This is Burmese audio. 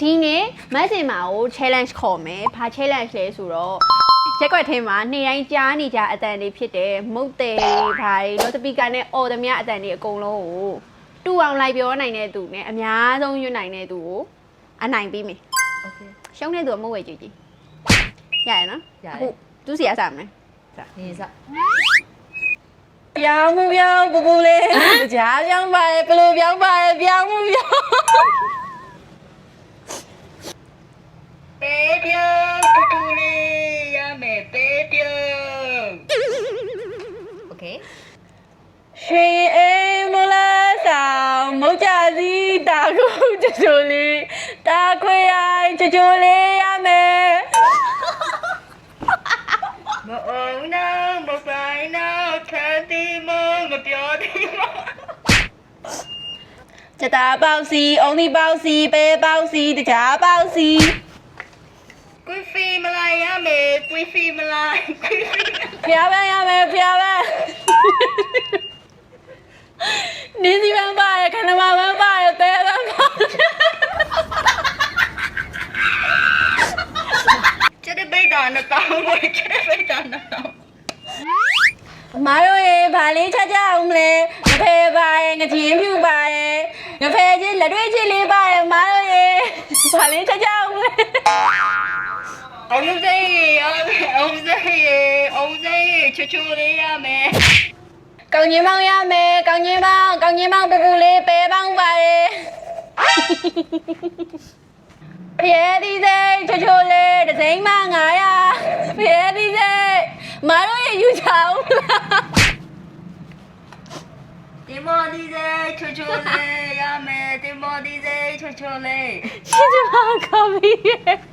ဒီနေ့မတ်စင်မာကို challenge ခေါ်မယ်ဘာ challenge လဲဆိုတော့ရက်ကွက်ထဲမှာနေ့တိုင်းကြားနေကြအတန်တွေဖြစ်တယ်မုတ်တယ်ဘာတွေလော့စပီကာနဲ့အော်သမျှအတန်တွေအကုန်လုံးကိုတူအောင်လိုက်ပြောနိုင်တဲ့သူနဲ့အများဆုံးရွတ်နိုင်တဲ့သူကိုအနိုင်ပေးမယ် โอเค ရှုံးတဲ့သူကမဟုတ်ဝဲကြည့်ကြည့်ရရနော် ရတယ် အခုသူစီရစားမယ် နေစ ပြောင်းမှုပြောင်းပူပူလေးကြားပြောင်းပါရဲ့ဘလို့ 谁爱莫来上，莫家事打工就处理，打工啊就处理阿妹。莫懊恼，莫烦恼，看天忙，莫掉头。吃大包是，红的包是，白包是，就吃包是。 ဖီမလာရမယ်ကွီဖီမလာကွီဖီဖျားပန်းရမယ်ဖျားပန်းနင်းစီပန်းပါရဲ့ခဏမပန်းပါရဲ့တဲပန်းပါကျတဲ့ပိတ်တာနဲ့တောင်းဝဲကျတဲ့ပိတ်တာနဲ့တောင်းအမတို့ရေဗာလေးချက်ကြအောင်မလဲငဖယ်ပါရဲ့ငချင်းဖြူပါရဲ့ငဖယ်ချင်းလက်တွေ့ချင်းလေးပါရဲ့အမတို့ရေဗာလေးချက်ကြအောင်မလဲ အောင်စိတ်ရမယ်အောင်စိတ်ရအောင်စိတ်ချူချူလေးရမယ်ကောင်းကြီးမောင်ရမယ်ကောင်းကြီးမောင်ကောင်းကြီးမောင်ပူပူလေးပဲပေါင်းပါရဲ့ဖျဲသီးစိတ်ချိုချိုလေးတစ်စိမ့်မှ900ဖျဲသီးစိတ်အမတို့ရေယူချအောင်လားဒီမော်ဒီစိတ်ချူချူလေးရမယ်ဒီမော်ဒီစိတ်ချူချူလေးရှင်းချင်ပါကောင်းပြီရေ